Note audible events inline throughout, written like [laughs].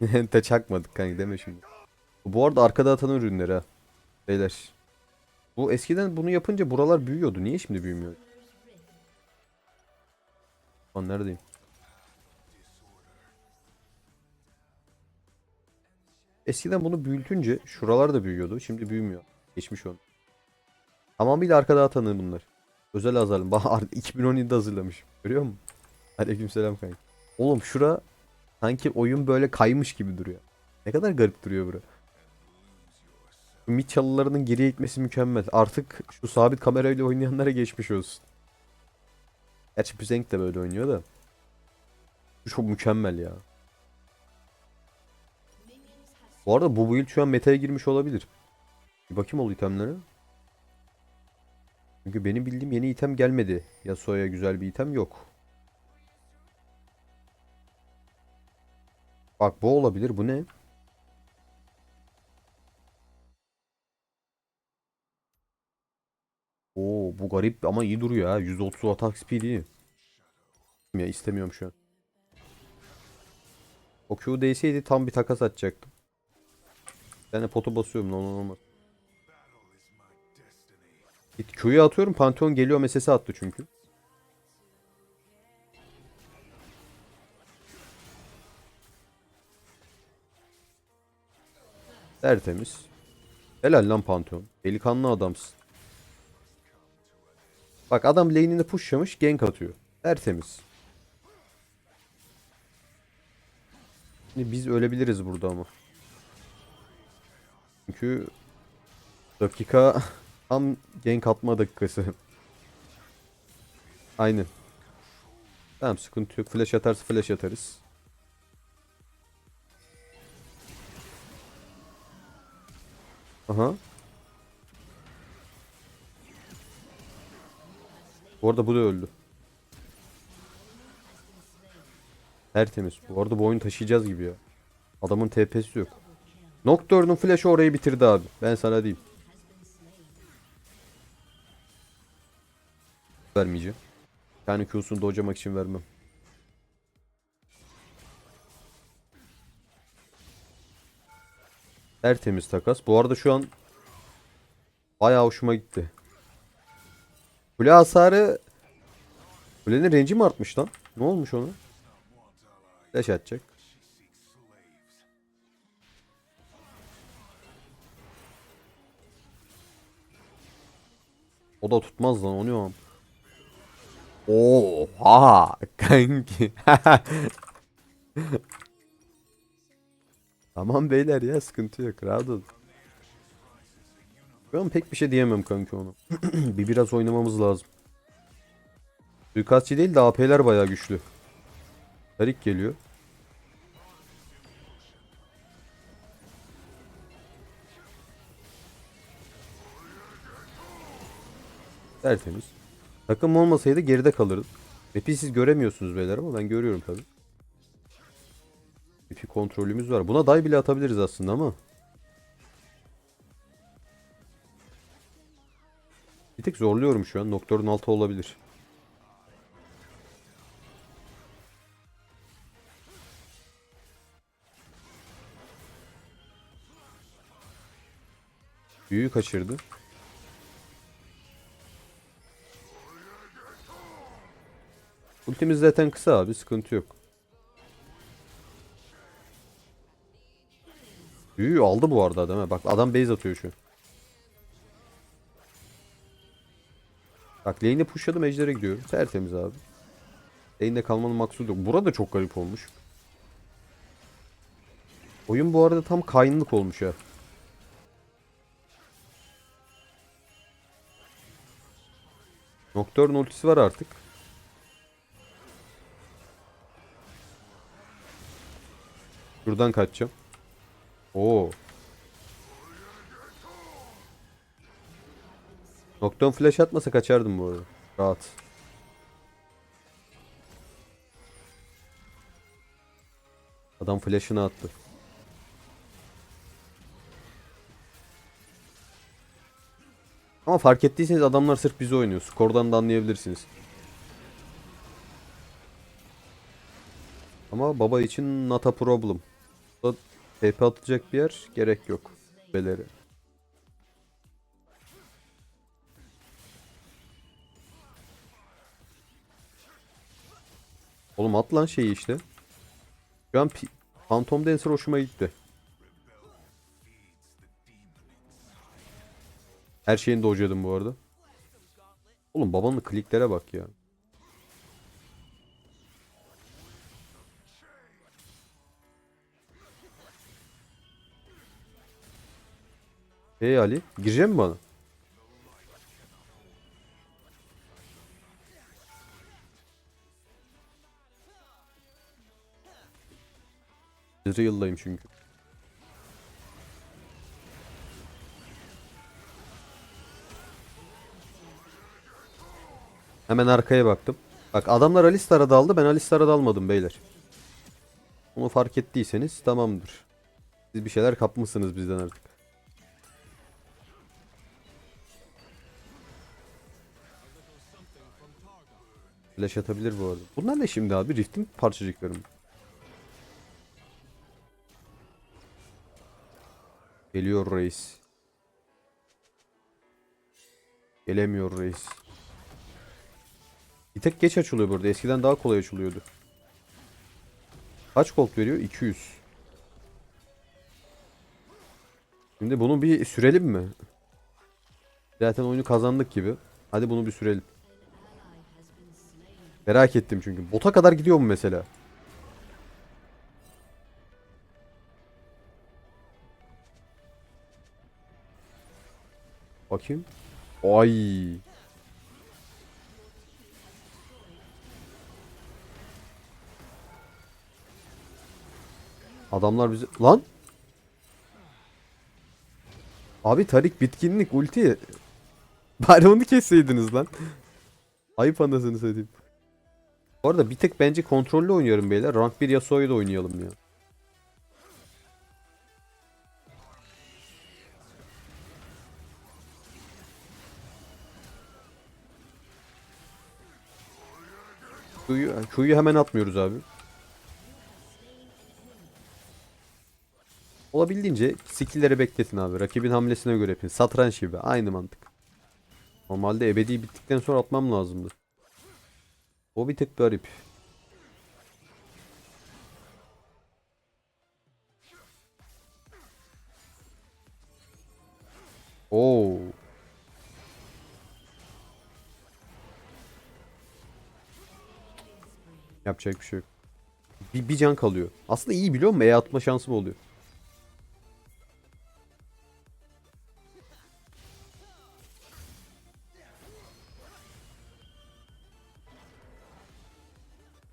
[laughs] Te çakmadık kanka deme şimdi. Bu arada arkada atan ürünleri ha. Beyler. Bu eskiden bunu yapınca buralar büyüyordu. Niye şimdi büyümüyor? Lan neredeyim? Eskiden bunu büyütünce şuralar da büyüyordu. Şimdi büyümüyor. Geçmiş on. Tamamıyla arkada atanı bunlar. Özel hazırladım. Bak [laughs] 2017'de hazırlamış. Görüyor musun? Aleykümselam kanka. Oğlum şura sanki oyun böyle kaymış gibi duruyor. Ne kadar garip duruyor bura. Şu mid çalılarının geriye gitmesi mükemmel. Artık şu sabit kamerayla oynayanlara geçmiş olsun. Gerçi Püzenk de böyle oynuyor da. Bu çok mükemmel ya. Bu arada bu build şu an meta'ya girmiş olabilir. Bir bakayım o itemlere. Çünkü benim bildiğim yeni item gelmedi. Yasuo'ya güzel bir item yok. Bak bu olabilir. Bu ne? Oo bu garip ama iyi duruyor ha. 130 atak speed iyi. Ya istemiyorum şu an. O Q değseydi tam bir takas atacaktım. Ben de potu basıyorum. Ne olmaz. Q'yu atıyorum. Pantheon geliyor mesesi attı çünkü. Tertemiz. Helal lan Pantheon. Delikanlı adamsın. Bak adam lane'ini pushlamış gank atıyor. Tertemiz. Şimdi biz ölebiliriz burada ama. Çünkü dakika [laughs] tam gank atma dakikası. Aynen. Tamam sıkıntı yok. Flash atarsa flash atarız. Aha. Bu arada bu da öldü. Tertemiz. Bu arada bu oyunu taşıyacağız gibi ya. Adamın TP'si yok. Nocturne'un flash'ı orayı bitirdi abi. Ben sana diyeyim. Vermeyeceğim. Yani Q'sunu docamak için vermem. Tertemiz takas. Bu arada şu an bayağı hoşuma gitti. Kule hasarı Kulenin range'i mi artmış lan? Ne olmuş ona? Flash atacak. O da tutmaz lan onu am. Oha [laughs] kanki. Tamam beyler ya sıkıntı yok rahat olun. Ben pek bir şey diyemem kanki onu. [clears throat] bir biraz oynamamız lazım. Suikastçı değil de AP'ler bayağı güçlü. Tarik geliyor. Tertemiz. Takım olmasaydı geride kalırız. Map'i siz göremiyorsunuz beyler ama ben görüyorum tabi. Map'i kontrolümüz var. Buna day bile atabiliriz aslında ama. Bir tek zorluyorum şu an. Nocturne altı olabilir. Büyüyü kaçırdı. Ultimiz zaten kısa abi sıkıntı yok. Büyüyü aldı bu arada değil mi? Bak adam base atıyor şu. Bak lane'e pushladım ejder'e gidiyorum. Tertemiz abi. Lane'de kalmanın maksudu yok. Burada çok garip olmuş. Oyun bu arada tam kaynlık olmuş ya. Nocturne ultisi var artık. Şuradan kaçacağım. Oo. Nocturne flash atmasa kaçardım bu arada. Rahat. Adam flash'ını attı. Ama fark ettiyseniz adamlar sırf bizi oynuyor. Skordan da anlayabilirsiniz. Ama baba için not a problem. Burada TP atacak bir yer gerek yok. Beleri. Oğlum at lan şeyi işte. Şu an Phantom Dancer hoşuma gitti. Her şeyini dojladım bu arada. Oğlum babanın kliklere bak ya. Hey Ali, girecek mi bana? Real'dayım çünkü. Hemen arkaya baktım. Bak adamlar Alistar'a daldı ben Alistar'a dalmadım beyler. Bunu fark ettiyseniz tamamdır. Siz bir şeyler kapmışsınız bizden artık. Flash atabilir bu arada. Bunlar ne şimdi abi? Rift'in parçacıkları mı? Geliyor reis. Gelemiyor reis. Bir tek geç açılıyor burada. Eskiden daha kolay açılıyordu. Kaç gold veriyor? 200. Şimdi bunu bir sürelim mi? Zaten oyunu kazandık gibi. Hadi bunu bir sürelim. Merak ettim çünkü. Bota kadar gidiyor mu mesela? Bakayım. Ay. Adamlar bizi... Lan! Abi Tarik bitkinlik ulti. [laughs] Bari onu kesseydiniz lan. Ayıp anasını satayım. Bu arada bir tek bence kontrollü oynuyorum beyler. Rank 1 Yasuo'yu da oynayalım ya. Q'yu, Q'yu hemen atmıyoruz abi. Olabildiğince skill'leri bekletin abi. Rakibin hamlesine göre yapın. Satranç gibi. Aynı mantık. Normalde ebedi bittikten sonra atmam lazımdı. O bir tık garip. Oo. Yapacak bir şey yok. Bir, bir can kalıyor. Aslında iyi biliyor musun? E atma şansım oluyor.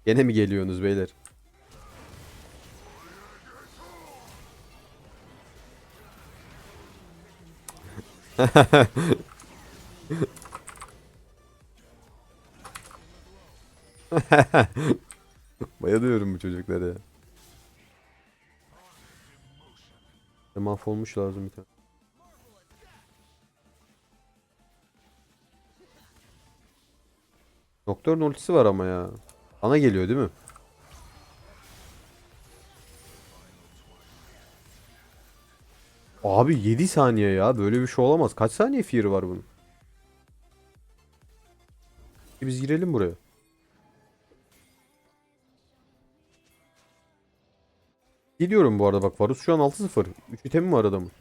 Gene mi geliyorsunuz beyler? [laughs] Bayılıyorum bu çocuklara ya. Ya Mahvolmuş lazım bir tane. Doktorun ultisi var ama ya. Bana geliyor değil mi? Abi 7 saniye ya. Böyle bir şey olamaz. Kaç saniye fear var bunun? Biz girelim buraya. Gidiyorum bu arada bak. Varus şu an 6-0. 3 itemi var adamın.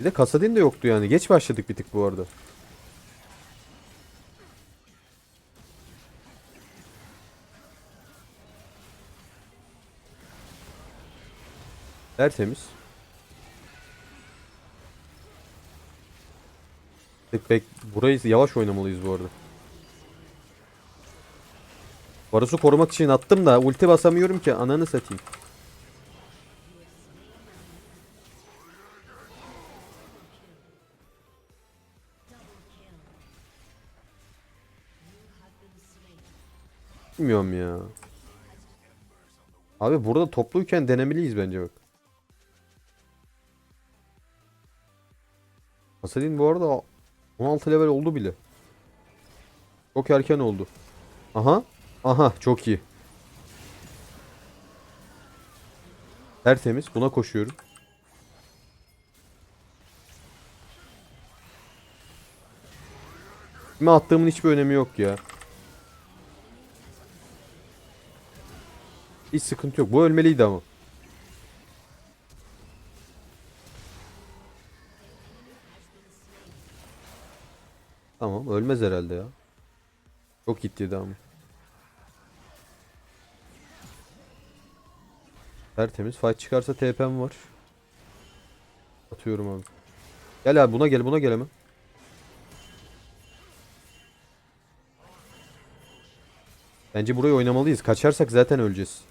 Bir de Kasadin de yoktu yani. Geç başladık bir tık bu arada. Tertemiz. Tık bek burayı yavaş oynamalıyız bu arada. Varus'u korumak için attım da ulti basamıyorum ki ananı satayım. Bilmiyorum ya. Abi burada topluyken denemeliyiz bence bak. Hasadin bu arada 16 level oldu bile. Çok erken oldu. Aha. Aha çok iyi. Tertemiz. Buna koşuyorum. Kime attığımın hiçbir önemi yok ya. Hiç sıkıntı yok. Bu ölmeliydi ama. Tamam ölmez herhalde ya. Çok gittiydi ama. Tertemiz. Fight çıkarsa TP'm var. Atıyorum abi. Gel abi buna gel buna gel hemen. Bence burayı oynamalıyız. Kaçarsak zaten öleceğiz.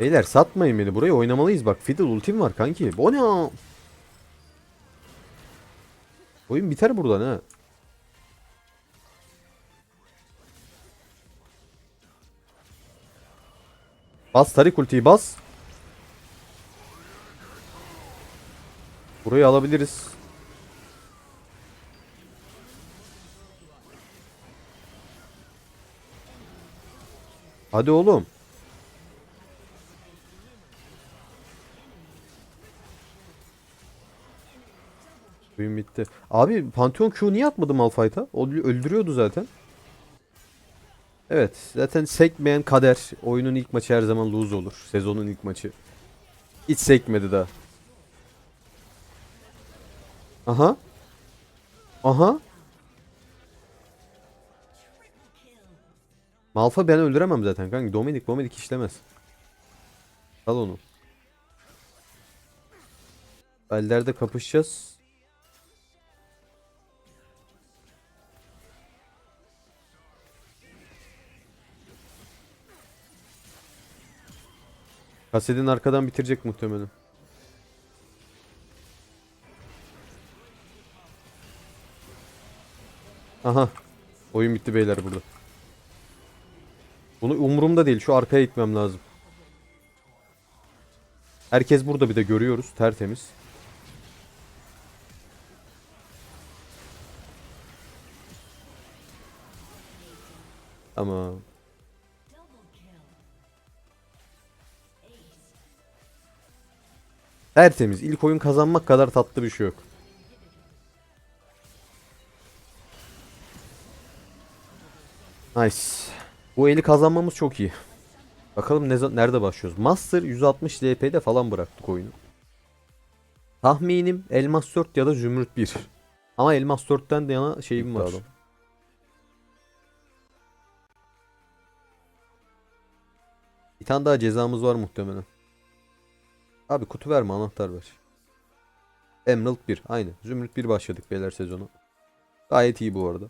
Beyler satmayın beni. Burayı oynamalıyız bak. Fiddle ultim var kanki. Bu ne? Oyun biter buradan ha. Bas Tarik ultiyi bas. Burayı alabiliriz. Hadi oğlum. Oyun bitti. Abi Pantheon Q niye atmadı Malphite'a? O öldürüyordu zaten. Evet. Zaten sekmeyen kader. Oyunun ilk maçı her zaman lose olur. Sezonun ilk maçı. Hiç sekmedi daha. Aha. Aha. Malfa ben öldüremem zaten kanka. Dominik Dominik işlemez. Al onu. Ellerde kapışacağız. Kasedin arkadan bitirecek muhtemelen. Aha. Oyun bitti beyler burada. Bunu umurumda değil. Şu arkaya gitmem lazım. Herkes burada bir de görüyoruz. Tertemiz. Ama tertemiz. İlk oyun kazanmak kadar tatlı bir şey yok. Nice. Bu eli kazanmamız çok iyi. Bakalım ne, nerede başlıyoruz. Master 160 LP'de falan bıraktık oyunu. Tahminim Elmas 4 ya da Zümrüt 1. Ama Elmas 4'ten de yana şeyim var. Bir tane daha cezamız var muhtemelen. Abi kutu verme anahtar ver. Emerald 1 aynı. Zümrüt 1 başladık beyler sezonu. Gayet iyi bu arada.